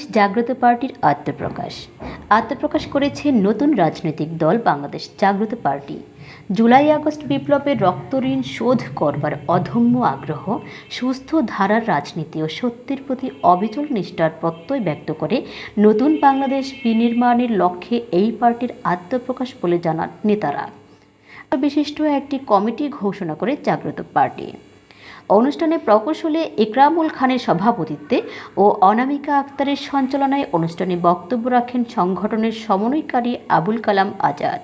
বাংলাদেশ জাগ্রত পার্টির আত্মপ্রকাশ। আত্মপ্রকাশ করেছে নতুন রাজনৈতিক দল বাংলাদেশ জাগ্রত পার্টি। জুলাই আগস্ট বিপ্লবের রক্তঋণ শোধ করবার অধম্য আগ্রহ, সুস্থ ধারার রাজনীতি ও সত্যের প্রতি অবিচল নিষ্ঠার প্রত্যয় ব্যক্ত করে নতুন বাংলাদেশ বিনির্মাণের লক্ষ্যে এই পার্টির আত্মপ্রকাশ বলে জানান নেতারা। বিশিষ্ট একটি কমিটি ঘোষণা করে জাগ্রত পার্টি। অনুষ্ঠানে প্রকৌশলী ইকরামুল খানের সভাপতিত্বে ও অনামিকা আক্তারের সঞ্চালনায় অনুষ্ঠানে বক্তব্য রাখেন সংগঠনের সমন্বয়কারী আবুল কালাম আজাদ।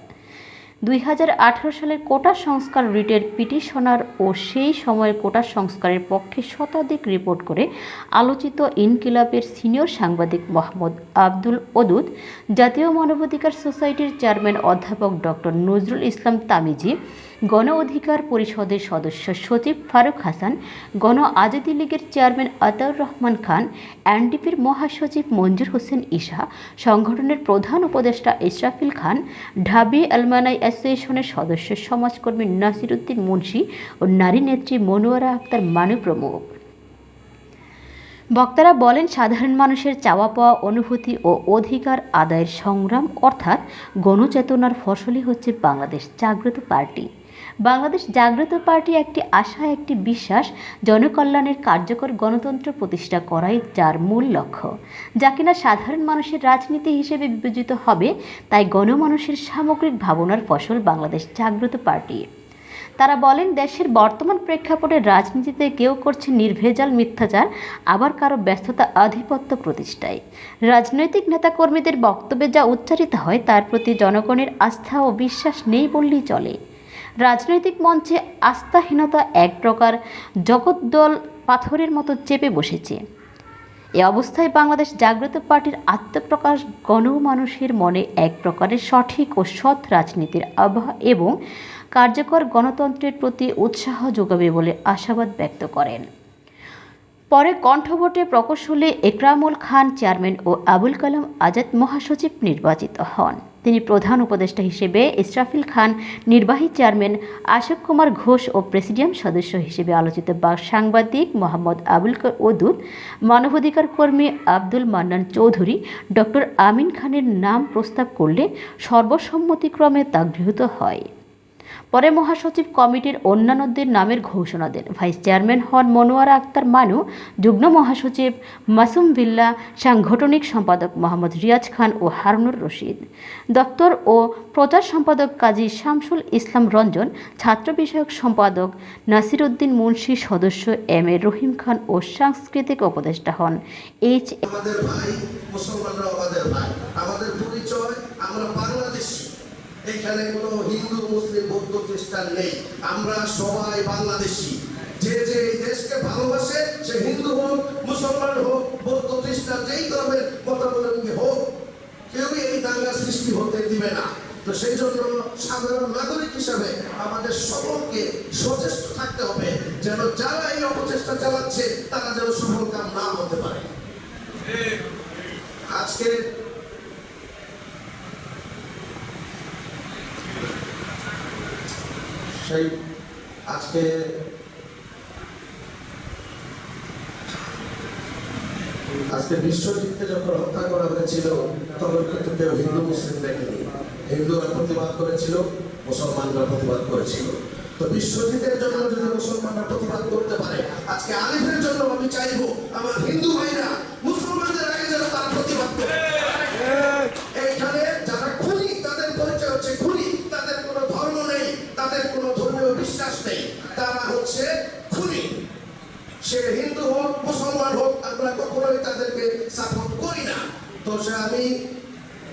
দুই হাজার আঠারো সালের কোটা সংস্কার রিটের পিটিশনার ও সেই সময়ের কোটা সংস্কারের পক্ষে শতাধিক রিপোর্ট করে আলোচিত ইনকিলাবের সিনিয়র সাংবাদিক মোহাম্মদ আব্দুল ওদুদ, জাতীয় মানবাধিকার সোসাইটির চেয়ারম্যান অধ্যাপক ডক্টর নজরুল ইসলাম তামিজি গণ অধিকার পরিষদের সদস্য সচিব ফারুক হাসান, গণ আজাদি লীগের চেয়ারম্যান আতাউর রহমান খান, এনডিপির মহাসচিব মঞ্জুর হোসেন ঈশা, সংগঠনের প্রধান উপদেষ্টা ইশরাফিল খান, ঢাবি আলমানাই অ্যাসোসিয়েশনের সদস্য সমাজকর্মী নাসিরুদ্দিন মুন্সি ও নারী নেত্রী মনোয়ারা আক্তার মানু প্রমুখ। বক্তারা বলেন, সাধারণ মানুষের চাওয়া পাওয়া অনুভূতি ও অধিকার আদায়ের সংগ্রাম অর্থাৎ গণচেতনার ফসলই হচ্ছে বাংলাদেশ জাগ্রত পার্টি। বাংলাদেশ জাগ্রত পার্টি একটি আশা, একটি বিশ্বাস, জনকল্যাণের কার্যকর গণতন্ত্র প্রতিষ্ঠা করাই যার মূল লক্ষ্য। যা কিনা সাধারণ মানুষের রাজনীতি হিসেবে বিবেচিত হবে, তাই গণমানুষের সামগ্রিক ভাবনার ফসল বাংলাদেশ জাগ্রত পার্টি। তারা বলেন, দেশের বর্তমান প্রেক্ষাপটে রাজনীতিতে কেউ করছে নির্ভেজাল মিথ্যাচার, আবার কারও ব্যস্ততা আধিপত্য প্রতিষ্ঠায়। রাজনৈতিক নেতাকর্মীদের বক্তব্যে যা উচ্চারিত হয়, তার প্রতি জনগণের আস্থা ও বিশ্বাস নেই বললেই চলে। রাজনৈতিক মঞ্চে আস্থাহীনতা এক প্রকার জগদ্দল পাথরের মতো চেপে বসেছে। এ অবস্থায় বাংলাদেশ জাগ্রত পার্টির আত্মপ্রকাশ গণমানুষের মনে এক প্রকারের সঠিক ও সৎ রাজনীতির আবহাওয়া এবং কার্যকর গণতন্ত্রের প্রতি উৎসাহ যোগাবে বলে আশাবাদ ব্যক্ত করেন। পরে কণ্ঠভোটে প্রকৌশলী একরামুল খান চেয়ারম্যান ও আবুল কালাম আজাদ মহাসচিব নির্বাচিত হন। তিনি প্রধান উপদেষ্টা হিসেবে ইসরাফিল খান নির্বাহী চেয়ারম্যান আশোক কুমার ঘোষ ও প্রেসিডিয়াম সদস্য হিসেবে আলোচিত বা সাংবাদিক মোহাম্মদ আবুল ওদুদ, মানবাধিকার কর্মী আব্দুল মান্নান চৌধুরী, ডক্টর আমিন খানের নাম প্রস্তাব করলে সর্বসম্মতিক্রমে তা গৃহীত হয়। পরে মহাসচিব কমিটির অন্যান্যদের নামের ঘোষণা দেন। ভাইস চেয়ারম্যান হন মনোয়ারা আক্তার মানু, যুগ্ম মহাসচিব মাসুম বিল্লা, সাংগঠনিক সম্পাদক মোহাম্মদ রিয়াজ খান ও হারুনুর রশিদ। দপ্তর ও প্রচার সম্পাদক কাজী শামসুল ইসলাম রঞ্জন, ছাত্র বিষয়ক সম্পাদক নাসির উদ্দিন মুন্সি, সদস্য এম এ রহিম খান ও সাংস্কৃতিক উপদেষ্টা হন। এইচ আমাদের ভাই, মুসলমানরা আমাদের ভাই। আমাদের পরিচয় আমরা এখানে কোনো হিন্দু, মুসলিম, বৌদ্ধ খ্রিস্টান নেই। আমরা সবাই বাংলাদেশি। যে যে এই দেশকে ভালোবাসে, সে হিন্দু হোক, মুসলমান হোক, বৌদ্ধ, খ্রিস্টান, যেই ধর্মের মতাবলম্বী হোক, কেউই এই দাঙ্গা সৃষ্টি হতে দিবে না। তো সেই জন্য সাধারণ নাগরিক হিসাবে আমাদের সকলকে সচেষ্ট থাকতে হবে, যেন যারা এই অপচেষ্টা চালাচ্ছে, তারা যেন সফল কাম না হতে পারে। আজকে সেই আজকে আজকে বিশ্বজিৎকে যখন হত্যা করা হয়েছিল, তখন কিন্তু কেউ হিন্দু, মুসলিম দেখেনি। হিন্দুরা প্রতিবাদ করেছিল, মুসলমানরা প্রতিবাদ করেছিল। তো বিশ্বজিতের জন্য যদি মুসলমানরা প্রতিবাদ করতে পারে, আজকে আলিফের জন্য আমি চাইব, আমার হিন্দু ভাইরা মুসলমানদের আগে যেন তারা প্রতিবাদ করে এইখানে যারা খুনি তাদের পরিচয় হচ্ছে খুনি তাদের কোনো ধর্ম নেই তাদের কোনো ধর্মীয় বিশ্বাস নেই তারা হচ্ছে খুনি সে হিন্দু হোক মুসলমান হোক আমরা কখনোই তাদেরকে সাপোর্ট করি না। তো সে আমি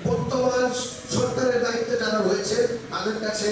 বর্তমান সরকারের দায়িত্বে যারা রয়েছে তাদের কাছে